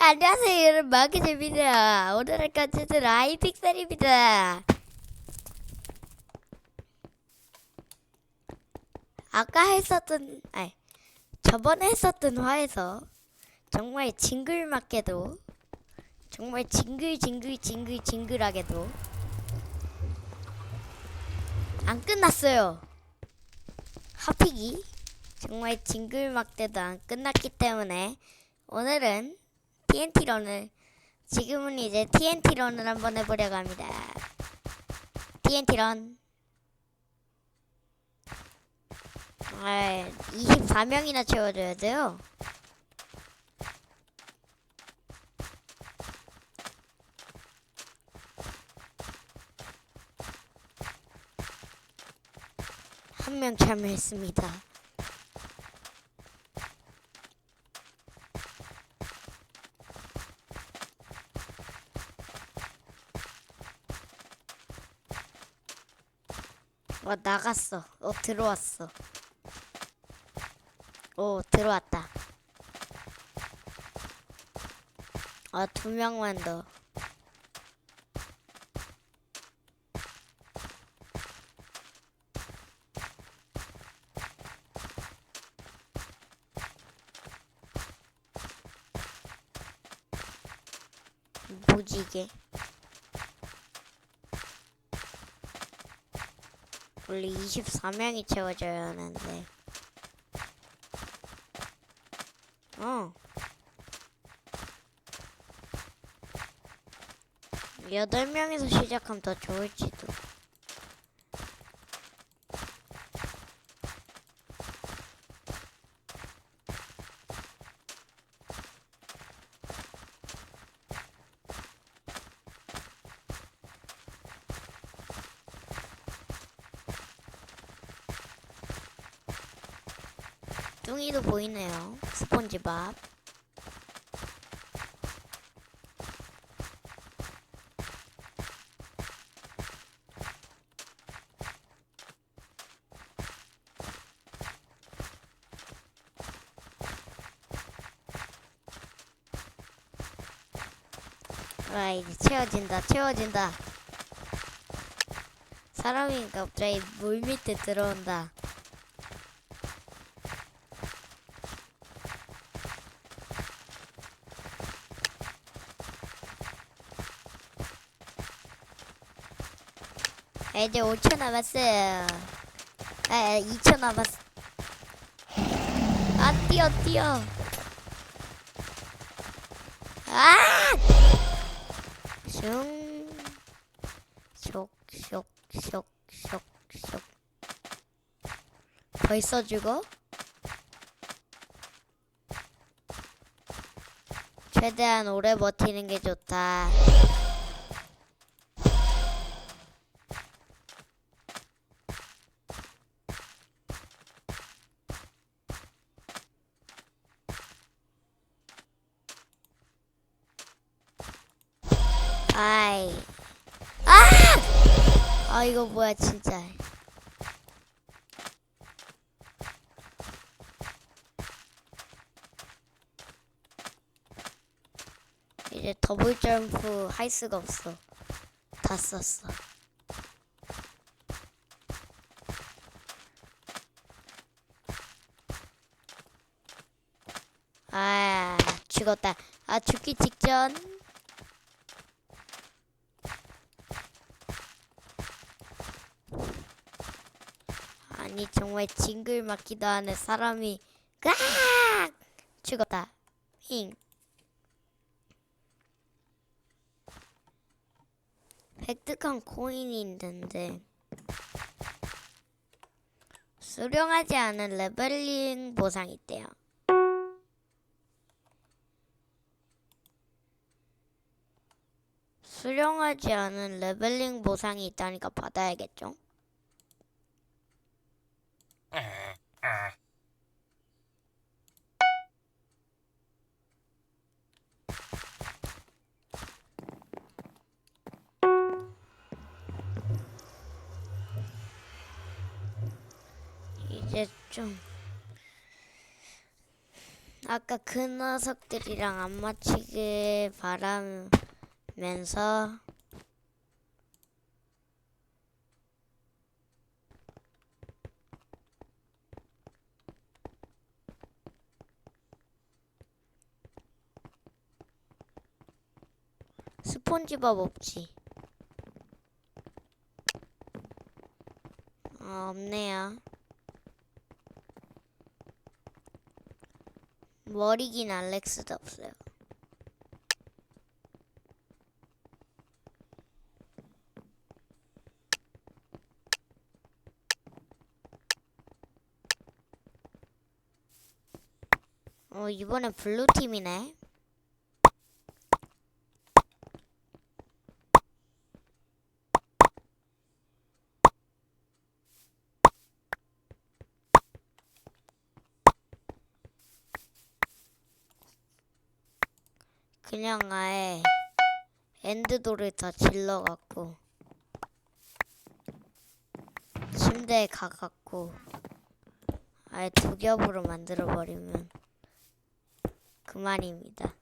안녕하세요 여러분. 마크입니다. 오늘의 컨텐츠는 아이픽셀입니다. 아까 했었던 아니 저번에 했었던 화에서 정말 징글맞게도 정말 징글징글 징글 징글하게도 안 끝났어요. 하픽이 정말 징글맞게도 안 끝났기 때문에 오늘은 TNT 런을 지금은 이제 TNT 런을 한번 해보려고 합니다. TNT 런. 아, 24명이나 채워줘야 돼요. 한 명 참여했습니다. 어 나갔어. 어 들어왔어. 오 들어왔다. 아두 명만 더. 무지개. 원래 24명이 채워져야 하는데. 어. 여덟 명에서 시작하면 더 좋을지도. 뚱이도 보이네요. 스폰지밥. 아 이제 채워진다 채워진다 사람이 갑자기 물 밑에 들어온다 아, 이제 5초 남았어요. 아, 2초 남았어. 아, 뛰어, 뛰어. 아! 슝. 쇽, 쇽, 쇽, 쇽, 쇽. 벌써 죽어? 최대한 오래 버티는 게 좋다. 아, 이거 뭐야, 진짜. 이제 더블 점프 할 수가 없어. 다 썼어. 아, 죽었다. 아, 죽기 직전. 아니 정말 징글 맞기도 하는 사람이 깍 죽었다. 힝 획득한 코인이 있는데 수령하지 않은 레벨링 보상이 있대요. 수령하지 않은 레벨링 보상이 있다니까 받아야겠죠? 이제 좀 아까 그 녀석들이랑 안 맞히길 바라면서 스폰지밥 없지? 어, 없네요. 머리 긴 알렉스도 없어요. 어, 이번엔 블루 팀이네. 그냥 아예 엔드도를 다 질러갖고 침대에 가갖고 아예 두 겹으로 만들어버리면 그만입니다.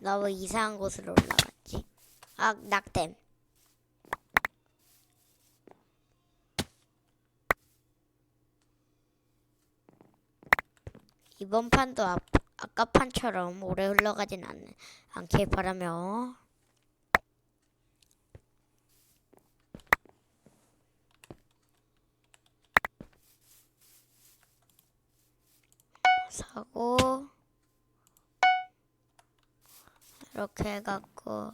나 왜 이상한 곳으로 올라갔지? 아, 낙댐. 이번 판도 아, 아까 판처럼 오래 흘러가진 않, 않길 바라며. 사고 이렇게 해갖고.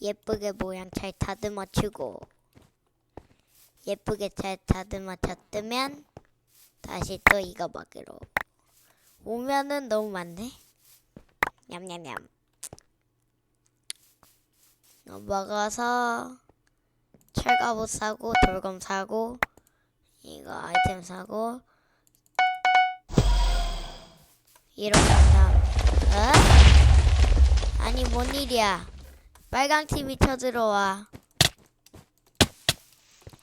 예쁘게 모양 잘 다듬어주고 예쁘게 잘 다듬어졌으면 다시 또 이거 먹으러 오면은 너무 많네. 냠냠냠 넘어가서 철갑옷 사고 돌검 사고 이거 아이템 사고 이렇게 한 다음 어? 아니 뭔 일이야? 빨강 팀이 쳐들어와.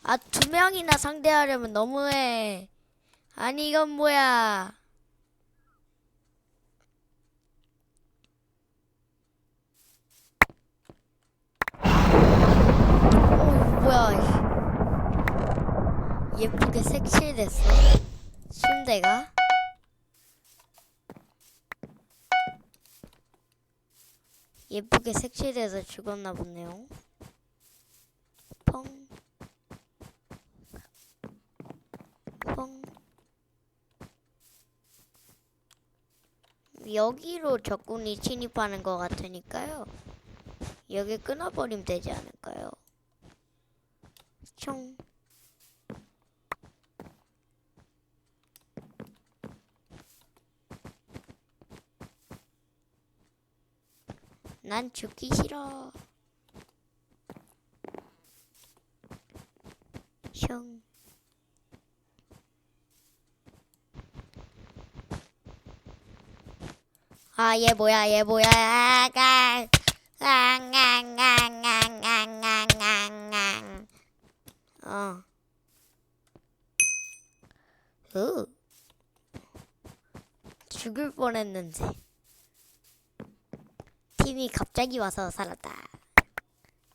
아 두 명이나 상대하려면 너무해. 아니 이건 뭐야 어, 뭐야. 이. 예쁘게 색칠됐어. 침대가. 예쁘게 색칠돼서 죽었나 보네요. 펑. 펑. 여기로 적군이 침입하는 것 같으니까요. 여기 끊어버리면 되지 않을까요? 총. 난 죽기 싫어. 슝. 아, 얘 뭐야, 얘 뭐야. 아, 강. 앙앙앙앙앙앙앙앙. 어. 으. 죽을 뻔했는데. 팀이 갑자기 와서 살았다.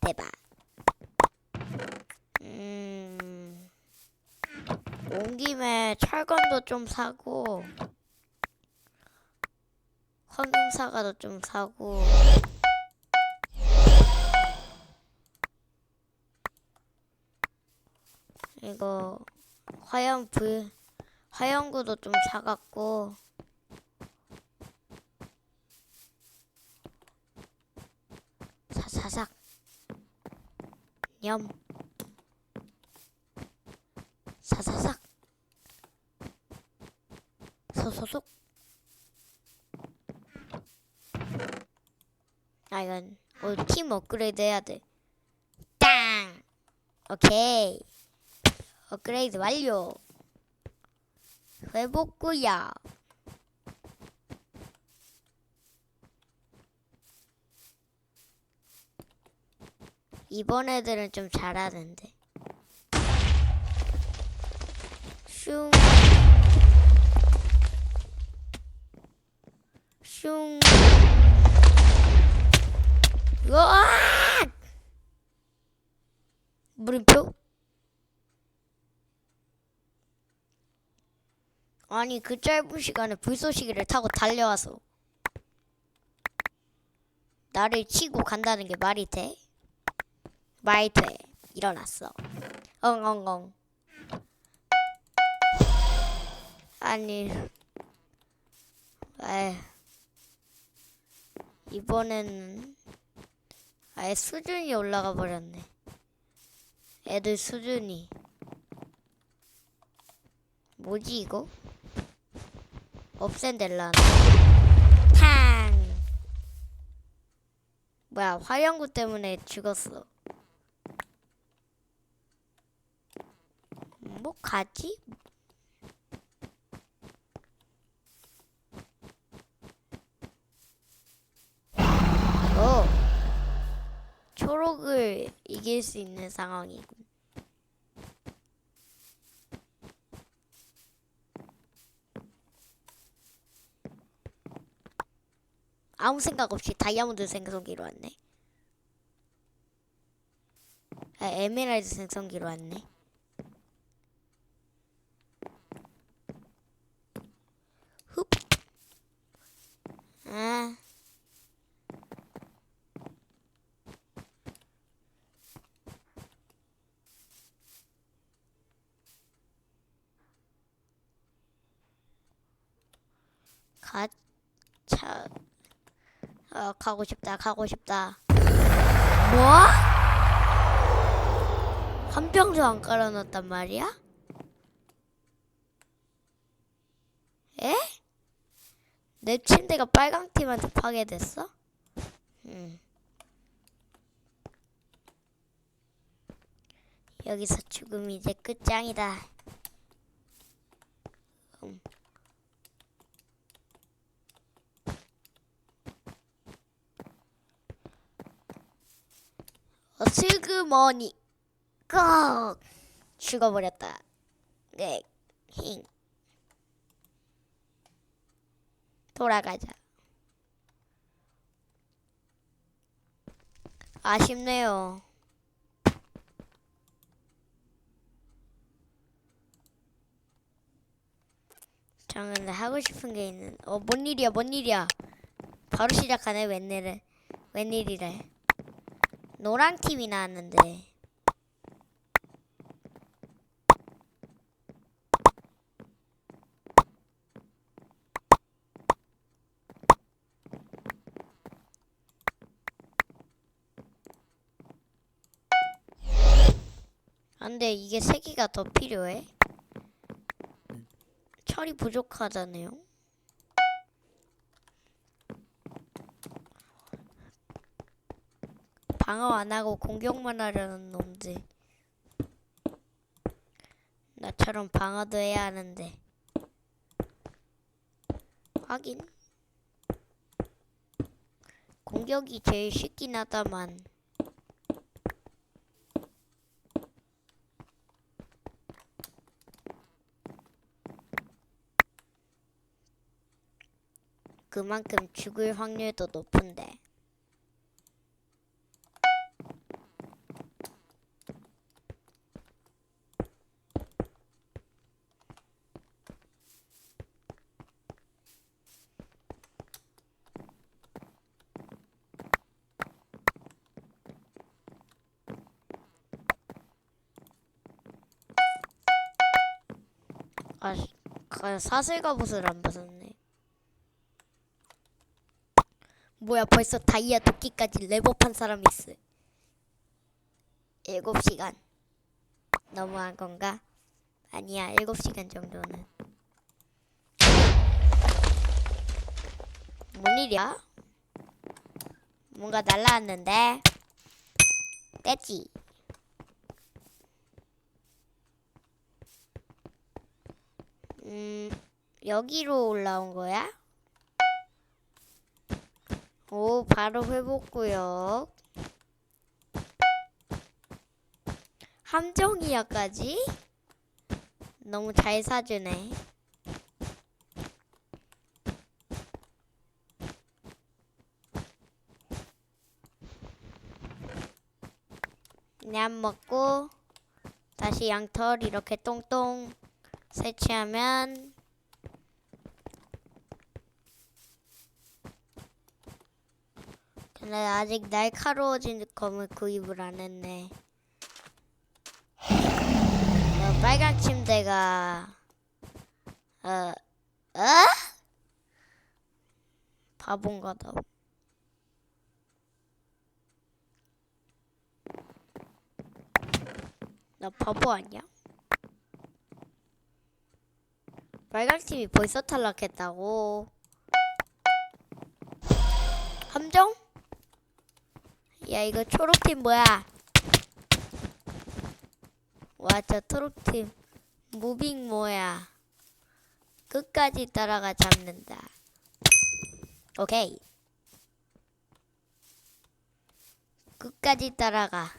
대박. 음. 온 김에 철건도 좀 사고 황금 사과도 좀 사고 이거 화염 불 화염구도 좀 사갖고 염 사사삭 소소속 아 이건 오늘 팀 업그레이드 해야 돼. 땅. 오케이. 업그레이드 완료. 회복구야. 이번 애들은 좀 잘하는데. 슝. 슝. 으악! 물음표? 아니 그 짧은 시간에 불쏘시개를 타고 달려와서 나를 치고 간다는 게 말이 돼? 돼. 일어났어. 엉엉엉. 아니. 에 이번에는 아예 수준이 올라가 버렸네. 애들 수준이. 뭐지 이거? 없앤델라. 탕. 뭐야 화영구 때문에 죽었어. 뭐 가지? 어. 초록을 이길 수 있는 상황이군. 아무 생각 없이 다이아몬드 생성기로 왔네. 아, 에메랄드 생성기로 왔네. 흡. 아. 가 차. 어, 가고 싶다, 가고 싶다. 뭐? 한 병도 안 깔아놨단 말이야? 에? 내 침대가 빨강 팀한테 파괴됐어? 음. 여기서 죽음이 이제 끝장이다. 슬그머니 꺽 죽어버렸다. 네, 힝. 돌아가자. 아쉽네요. 저는 하고 싶은 게 있는. 어, 뭔 일이야, 뭔 일이야. 바로 시작하네, 웬일을. 웬일이래. 노란 팀이 나왔는데. 안돼 이게 세 개가 더 필요해. 철이 부족하다네요. 방어 안 하고 공격만 하려는 놈들. 나처럼 방어도 해야 하는데. 하긴. 공격이 제일 쉽긴 하다만. 그만큼 죽을 확률도 높은데. 아, 가- 사슬 갑옷을 안 벗었네. 뭐야, 벌써 다이아 도끼까지 레벨업한 사람이 있어. 일곱 시간. 너무한 건가? 아니야, 일곱 시간 정도는. 뭔 일이야? 뭔가 날라왔는데 떼지 음 여기로 올라온 거야? 오 바로 회복구역 함정이야까지? 너무 잘 사주네 냠 먹고 다시 양털 이렇게 똥똥 설치하면 근데 아직 날카로워진 검을 구입을 안 했네. 어, 빨간 침대가 어, 어? 바본가 다. 나 바보 아니야? 빨간 팀이 벌써 탈락했다고. 함정? 야 이거 초록팀 뭐야? 와 저 초록팀 무빙 뭐야? 끝까지 따라가 잡는다. 오케이. 끝까지 따라가.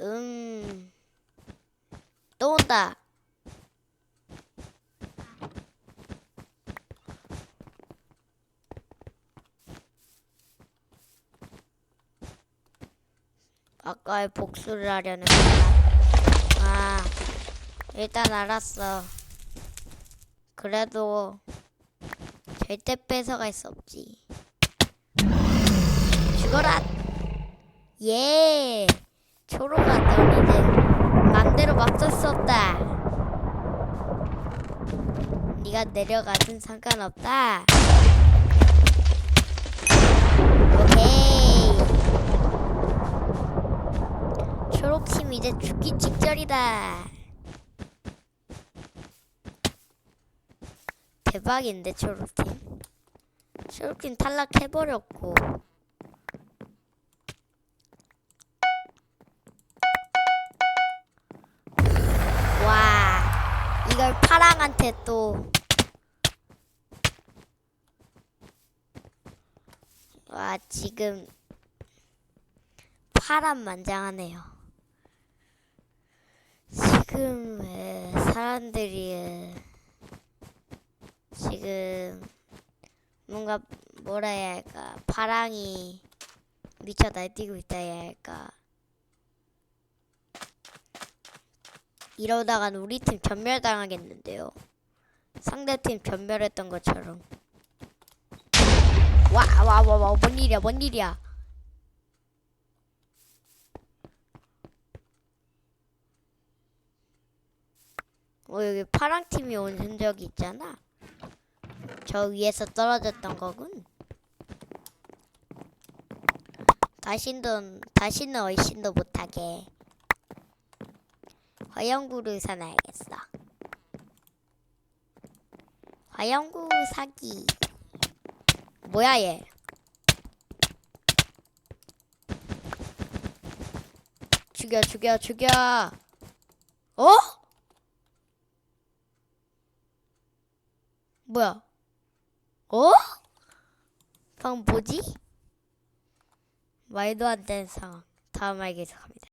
음. 또 온다. 아까의 복수를 하려는 거야. 아, 일단 알았어. 그래도 절대 뺏어갈 수 없지. 죽어라! 예! 초록아, 넌 이제 맘대로 막을 수 없다. 네가 내려가든 상관없다. 직전이다. 대박인데 초록팀. 초록팀 탈락해버렸고. 와, 이걸 파랑한테 또. 와, 지금 파란 만장하네요. 지금 에, 사람들이 에, 지금 뭔가 뭐라 해야 할까 파랑이 미쳐 날뛰고 있다 해야 할까 이러다간 우리 팀 전멸당하겠는데요. 상대팀 전멸했던 것처럼. 와 와 와 와 뭔 일이야 뭔 일이야. 어 여기 파랑 팀이 온 흔적이 있잖아. 저 위에서 떨어졌던 거군. 다신도 다시는 얼씬도 못하게 화영구를 사놔야겠어. 화영구 사기. 뭐야 얘? 죽여 죽여 죽여. 어? 뭐야? 어? 방 뭐지? 말도 안 되는 상황. 다음 알겠습니다.